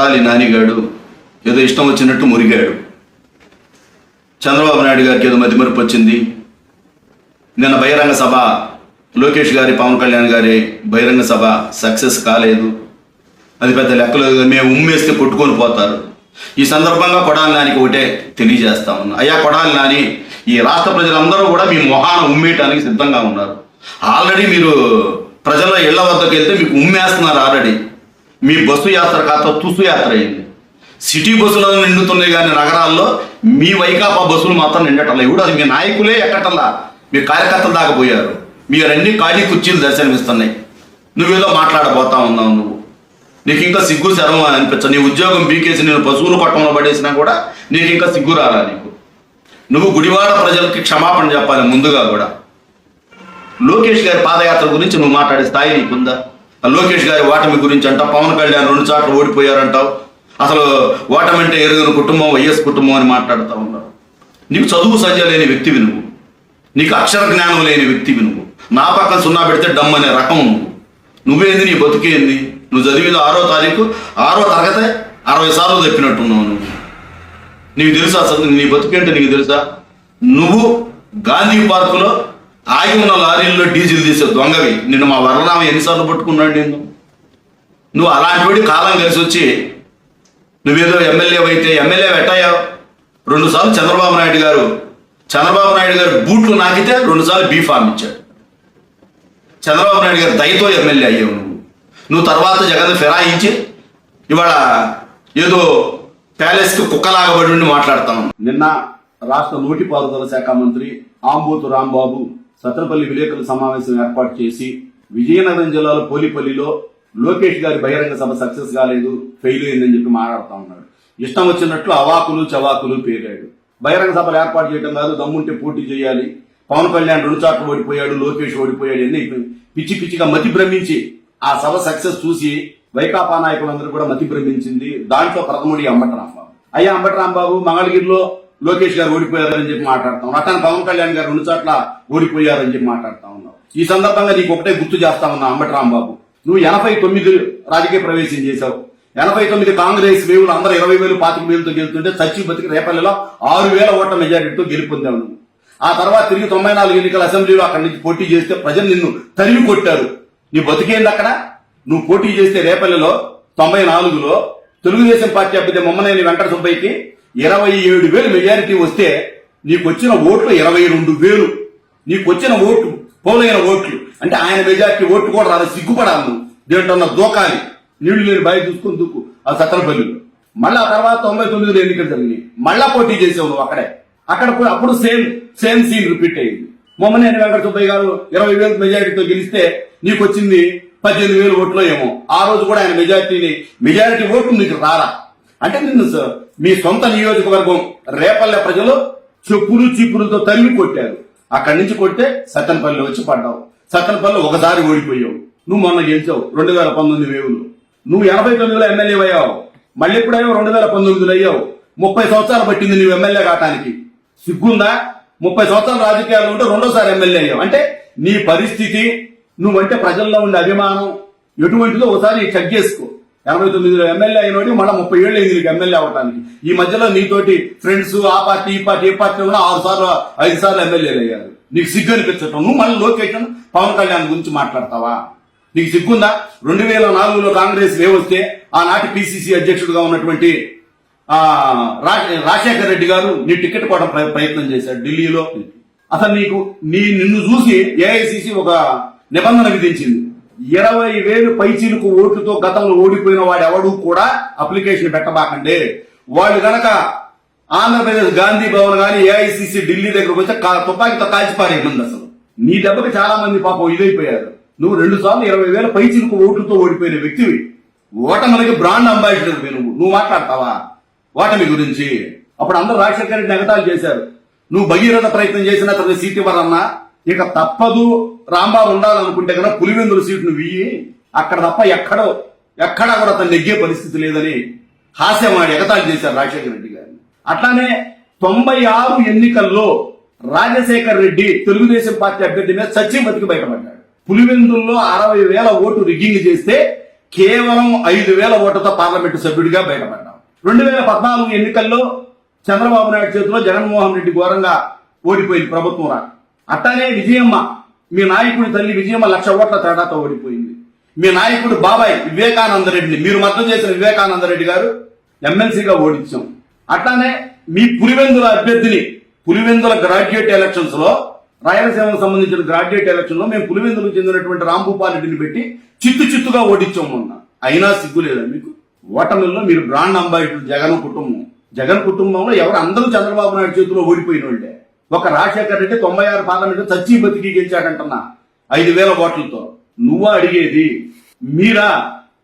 కొడాలి నానిగాడు ఏదో ఇష్టం వచ్చినట్టు మురిగాడు. చంద్రబాబు నాయుడు గారికి ఏదో మతిమరుపు వచ్చింది. నిన్న బహిరంగ సభ లోకేష్ గారి పవన్ కళ్యాణ్ గారి బహిరంగ సభ సక్సెస్ కాలేదు. అది పెద్ద లెక్కలు మేము ఉమ్మేస్తే కొట్టుకొని పోతారు. ఈ సందర్భంగా కొడాలి నానికి ఒకటే తెలియజేస్తా ఉన్నా. అయ్యా కొడాలి నాని ఈ రాష్ట్ర ప్రజలందరూ కూడా మీ మొహాన ఉమ్మేయటానికి సిద్ధంగా ఉన్నారు. ఆల్రెడీ మీరు ప్రజల ఇళ్ళ వద్దకు వెళ్తే మీకు ఉమ్మేస్తున్నారు ఆల్రెడీ. మీ బస్సు యాత్ర కాస్త తుసు యాత్ర అయింది. సిటీ బస్సులు నిండుతున్నాయి కానీ నగరాల్లో మీ వైకాపా బస్సులు మాత్రం నిండటం ఇప్పుడు అది మీ నాయకులే ఎక్కటల్లా మీ కార్యకర్తలు దాకా పోయారు. మీరన్నీ ఖాళీ కుర్చీలు దర్శనమిస్తున్నాయి. నువ్వేదో మాట్లాడబోతా ఉన్నావు నువ్వు. నీకు ఇంకా సిగ్గు శరం అనిపించ నీ ఉద్యోగం బీకేసి నేను పశువులు పట్టణంలో పడేసినా కూడా నీకు ఇంకా సిగ్గు రాలా నీకు. నువ్వు గుడివాడ ప్రజలకి క్షమాపణ చెప్పాలి ముందుగా కూడా. లోకేష్ గారి పాదయాత్ర గురించి నువ్వు మాట్లాడే స్థాయి నీకుందా? లోకేష్ గారి ఓటమి గురించి అంట పవన్ కళ్యాణ్ రెండు చాట్లు ఓడిపోయారంటావు. అసలు ఓటమి అంటే ఎరుగురు కుటుంబం వైఎస్ కుటుంబం అని మాట్లాడుతూ ఉన్నారు. నీకు చదువు సంజ లేని వ్యక్తివి నువ్వు నీకు అక్షర జ్ఞానం లేని వ్యక్తివి నువ్వు నా పక్కన సున్నా పెడితే డమ్ అనే రకం నువ్వు నువ్వేంది నీ బతుకేంది నువ్వు చదివింది ఆరో తారీఖు ఆరో తరగతే అరవై సార్లు తప్పినట్టున్నావు నువ్వు. నీకు తెలుసా నీ బతుకేంటో నీకు తెలుసా? నువ్వు గాంధీ పార్కులో ఆగి ఉన్న లారీల్లో డీజిల్ తీసే దొంగవి. నిన్ను మా వరరామ ఎన్నిసార్లు పట్టుకున్నాడు నిన్ను? నువ్వు అలాంటి వాడి కాలం కలిసి వచ్చి నువ్వేదో ఎమ్మెల్యే అయితే ఎమ్మెల్యే పెట్టాయా? రెండుసార్లు చంద్రబాబు నాయుడు గారు చంద్రబాబు నాయుడు గారు బూట్లు నాకితే రెండుసార్లు బీ ఫామ్ ఇచ్చాడు. చంద్రబాబు నాయుడు గారు దయతో ఎమ్మెల్యే అయ్యావు నువ్వు. నువ్వు తర్వాత జగన్ ఫిరాయించి ఇవాళ ఏదో ప్యాలెస్కి కుక్కలాగబడి ఉండి మాట్లాడతాను నిన్న రాష్ట్ర నీటిపారుదల శాఖ మంత్రి ఆంబూతు రాంబాబు సత్రపల్లి విలేకరుల సమావేశం ఏర్పాటు చేసి విజయనగరం జిల్లాలో పోలిపల్లిలో లోకేష్ గారి బహిరంగ సభ సక్సెస్ కాలేదు ఫెయిల్ అయిందని చెప్పి మాట్లాడుతూ ఉన్నాడు. ఇష్టం వచ్చినట్లు అవాకులు చవాకులు పేరాడు. బహిరంగ సభలు ఏర్పాటు చేయడం కాదు దమ్ముంటే పోటీ చేయాలి. పవన్ కళ్యాణ్ రెండు చాట్లు ఓడిపోయాడు లోకేష్ ఓడిపోయాడు అన్ని పిచ్చి పిచ్చిగా మతి భ్రమించి ఆ సభ సక్సెస్ చూసి వైకాపా నాయకులందరూ కూడా మతి భ్రమించింది. దాంట్లో ప్రథముడి అంబటరాంబాబు. అయ్యా అంబటరాంబాబు మంగళగిరిలో లోకేష్ గారు ఓడిపోయారని చెప్పి మాట్లాడతాం అతను పవన్ కళ్యాణ్ గారు రెండు చోట్ల ఓడిపోయారని చెప్పి మాట్లాడుతా ఉన్నావు ఈ సందర్భంగా నీకు ఒకటే గుర్తు చేస్తా ఉన్నా అంబటి రాంబాబు. నువ్వు ఎనభై తొమ్మిది రాజకీయ ప్రవేశం చేశావు. ఎనభై తొమ్మిది కాంగ్రెస్ వేవులు అందరూ ఇరవై వేలు పాతిక వేలతో గెలుతుంటే చచ్చి బతికి రేపల్లిలో ఆరు వేల ఓట్ల మెజారిటీతో గెలుపొందావు నువ్వు. ఆ తర్వాత తిరిగి తొంభై నాలుగు ఎన్నికల అసెంబ్లీలో అక్కడి నుంచి పోటీ చేస్తే ప్రజలు నిన్ను తరిమి కొట్టారు. నీ బతికేంది అక్కడ? నువ్వు పోటీ చేస్తే రేపల్లిలో తొంభై నాలుగులో తెలుగుదేశం పార్టీ అభ్యర్థి మొమ్మనేని వెంకట సుబ్బయ్యకి ఇరవై ఏడు వేలు మెజారిటీ వస్తే నీకు వచ్చిన ఓట్లు ఇరవై రెండు వేలు. నీకు వచ్చిన ఓట్లు పోలైన ఓట్లు. అంటే ఆయన మెజారిటీ ఓట్లు కూడా రాదు సిగ్గుపడాలి నువ్వు. దేంట్లో దూకాలి. నీళ్ళు లేని బయట చూసుకొని దూకు. ఆ సత్తరపల్లిలో మళ్ళీ ఆ తర్వాత తొంభై తొమ్మిదిలో ఎన్నికలు జరిగినాయి. మళ్ళా పోటీ చేసావు నువ్వు అక్కడే. అక్కడ అప్పుడు సేమ్ సేమ్ సీన్ రిపీట్ అయింది. మొమ్మనేని వెంకట సుబ్బయ్య గారు ఇరవై వేల మెజారిటీతో గెలిస్తే నీకు వచ్చింది పద్దెనిమిది వేలు ఓట్లో ఏమో. ఆ రోజు కూడా ఆయన మెజారిటీని మెజారిటీ ఓట్లు నీకు రారా అంటే నిన్ను మీ సొంత నియోజకవర్గం రేపల్లె ప్రజలు చెప్పులు చీపులతో తరిమి కొట్టారు. అక్కడి నుంచి కొట్టే సత్తనపల్లి వచ్చి పడ్డావు. సత్తనపల్లి ఒకసారి ఓడిపోయావు. నువ్వు మొన్న గెలిచావు. రెండు వేల పంతొమ్మిది వేవులు. నువ్వు ఎనభై తొమ్మిదిలో ఎమ్మెల్యే అయ్యావు. మళ్ళీ ఎప్పుడయ్యావు రెండు వేల పంతొమ్మిదిలో అయ్యావు. ముప్పై సంవత్సరాలు పట్టింది నువ్వు ఎమ్మెల్యే కావటానికి. సిగ్గుందా? ముప్పై సంవత్సరాల రాజకీయాలు ఉంటే రెండోసారి ఎమ్మెల్యే అయ్యావు. అంటే నీ పరిస్థితి నువ్వంటే ప్రజల్లో ఉండే అభిమానం. ఎటువంటిదో ఒకసారి చెక్ చేసుకో. ఎనభై తొమ్మిదిలో ఎమ్మెల్యే అయినోడి మళ్ళీ ముప్పై ఏళ్ళు అయింది ఎమ్మెల్యే అవడానికి ఈ మధ్యలో నీతోటి ఫ్రెండ్స్ ఆ పార్టీ ఈ పార్టీ ఏ పార్టీ కూడా ఆరు సార్లు ఐదు సార్లు ఎమ్మెల్యేలు అయ్యారు. నీకు సిగ్గు అనిపించటం. నువ్వు మళ్ళీ లోకేషన్ పవన్ కళ్యాణ్ గురించి మాట్లాడతావా? నీకు సిగ్గుందా? రెండు వేల నాలుగులో కాంగ్రెస్ లేవస్తే ఆనాటి పిసిసి అధ్యక్షుడిగా ఉన్నటువంటి ఆ రాజశేఖర రెడ్డి గారు నీ టికెట్ కొట్టడం ప్రయత్నం చేశాడు ఢిల్లీలో. అసలు నీకు నీ నిన్ను చూసి ఏఐసిసి ఒక నిబంధన విధించింది. ఇరవై వేలు పైచీలకు ఓట్లతో గతంలో ఓడిపోయిన వాడు ఎవడు కూడా అప్లికేషన్ పెట్టబాకండి. వాళ్ళు గనక ఆంధ్రప్రదేశ్ గాంధీ భవన్ కానీ ఏఐసిసి ఢిల్లీ దగ్గరకు వచ్చి తుపాకీతో కాల్చిపారేయమంది అసలు. నీ దెబ్బకి చాలా మంది పాపం ఇదైపోయారు. నువ్వు రెండు సార్లు ఇరవై వేల పైచీలకు ఓట్లతో ఓడిపోయిన వ్యక్తివి. ఓటమికి బ్రాండ్ అంబాసిడర్ నువ్వు. నువ్వు మాట్లాడతావా? ఓటమి గురించి. అప్పుడు అందరూ రాజశేఖర రెడ్డి ఎగతాలు చేశారు. నువ్వు భగీరథ ప్రయత్నం చేసినా తన సీట్ ఇవ్వరన్నా? ఇక తప్పదు రాంబాబు ఉండాలనుకుంటే కదా పులివెందుల సీటును వీయి. అక్కడ తప్ప ఎక్కడో ఎక్కడా కూడా అతను నెగ్గే పరిస్థితి లేదని హాస్యమాడి ఎగతాళి చేశారు రాజశేఖర రెడ్డి గారిని. అట్లానే తొంభై ఆరు ఎన్నికల్లో రాజశేఖర్ రెడ్డి తెలుగుదేశం పార్టీ అభ్యర్థి మీద సత్యం బతికి బయటపడ్డాడు. పులివెందుల్లో అరవై వేల ఓటు రిగ్గింగ్ చేస్తే కేవలం ఐదు వేల ఓటుతో పార్లమెంటు సభ్యుడిగా బయటపడ్డాం. రెండు వేల పద్నాలుగు ఎన్నికల్లో చంద్రబాబు నాయుడు చేతిలో జగన్మోహన్ రెడ్డి ఘోరంగా ఓడిపోయింది ప్రభుత్వం రా అట్టనే విజయమ్మ. మీ నాయకుడి తల్లి విజయమ్మ లక్ష ఓట్ల తేడాతో ఓడిపోయింది. మీ నాయకుడు బాబాయ్ వివేకానంద రెడ్డిని మీరు మద్దతు చేసిన వివేకానంద రెడ్డి గారు ఎమ్మెల్సీగా ఓడించాం. అట్లానే మీ పులివెందుల అభ్యర్థిని పులివెందుల గ్రాడ్యుయేట్ ఎలక్షన్స్లో రాయలసీమకు సంబంధించిన గ్రాడ్యుయేట్ ఎలక్షన్లో మేము పులివెందులకు చెందినటువంటి రాంభూపాల్ రెడ్డిని పెట్టి చిత్తు చిత్తుగా ఓడించాం మొన్న. అయినా సిగ్గులేదా మీకు? ఓటమిల్లో మీరు బ్రాండ్ అంబాసిడర్ జగన్ కుటుంబం. జగన్ కుటుంబంలో ఎవరు అందరూ చంద్రబాబు నాయుడు చేతిలో ఓడిపోయిన వాళ్ళే. ఒక రాజశేఖర రెడ్డి తొంభై ఆరు పార్లమెంట్ చచ్చి బతికి గెలిచాడంటున్నా. ఐదు వేల ఓట్లతో. నువ్వా అడిగేది? మీరా?